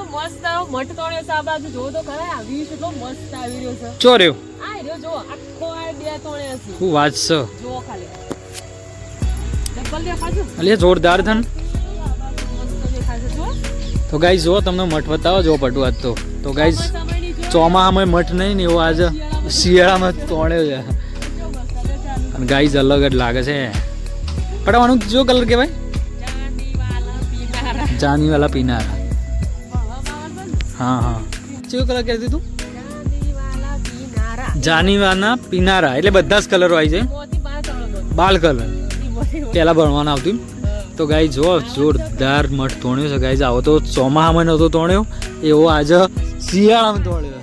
તો મસ્ત મઠ છે આ બાજુ. જો તો ખરા આ વ્યૂ કેટલો મસ્ત આવી રહ્યો છે. ચો રહ્યો? આ રહ્યો જો આખો આ બે તોણે છે. હું વાત છે? જો ખાલી. ડબલ દેખાડજો અલે જોરદાર થન તો ગાઈઝ જો તમને મઠ બતાવો જો પટુ આજ તો. તો ગાઈઝ ચોમાસામાં મઠ નહીં ને એવો આજે. શિયાળામાં. તોડ્યો છે? અને ગાઈઝ અલગ જ લાગે છે. પટાવાનું જો કલર કહેવાય? જાની વાલા પીનારા. હા હા. કેવો કલર કહી દીધું જાનીવાના પિનારા. પીનારા જાની વાના પીનારા. એટલે બધા જ કલરો આવી જાય. બાલ કલર. પહેલાં ભણવાના આવતું. તો ગાય જો જોરદાર મઠ તોણ્યો છે ગાય આવો તો ચોમાહામાં નહોતો તોણ્યો. એવો આજે શિયાળામાં તોણ્યો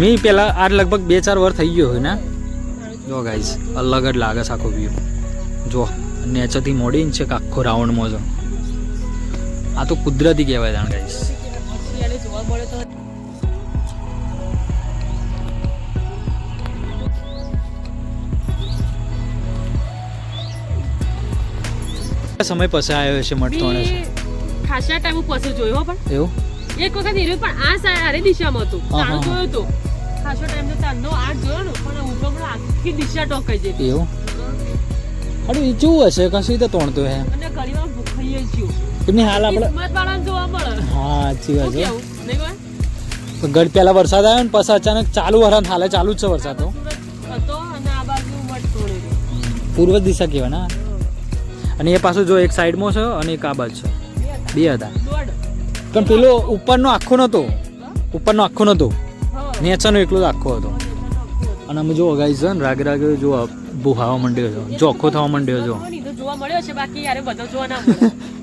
મેં પહેલાં આ લગભગ બે ચાર વાર થઈ ગયો હોય ને? જો ગાઈઝ અલગ જ લાગે છે આખો વ્યૂ જો નેચરથી મોડીને છે આખો રાઉન્ડમાં જો આ તો કુદરતી કહેવાય જાણ ગાઈઝ શિયાળે જોવા મળ્યો તો સમય પછી આવ્યો છે મઠ તોણે છે? ખાસા ટાઈમ પછી જોયો પણ? એવું? એક વખત હીરો પણ આ સારી દિશામાં હતું. હા, જોયો તો ખાસો ટાઈમ તો તારનો આ જોયો ને પણ ઉપર પણ આખી દિશા ટોકાઈ જતી. એવું? અરે એ કેવું હશે? કશું તો તોણતો હે? અને ઘણીવાર ભૂખાઈએ જ્યો એમની હાલ આપણે કિસ્મત વાળાને જોવા મળે. હા સાચી વાત છે. ગઢ પહેલા વરસાદ આવ્યો ને પછી અચાનક ચાલુ વરસાદ હાલે ચાલુ જ છે વરસાદ તો. પૂર્વ દિશા કહેવાય ને અને એ પાછું જો એક સાઈડમાં છે અને એક આ બાજુ છે. બે હતા. પણ પેલો ઉપરનો આખો નહોતો ઉપરનો આખો નહોતો હા નેચરનો એકલો જ આખો હતો. અને અમે જો અગાઈ છે ને રાગે રાગે જો બુહાવા માંડ્યો છે. આખો થવા માંડ્યો છે. જોવા મળ્યો છે બાકી બધો જોવા ના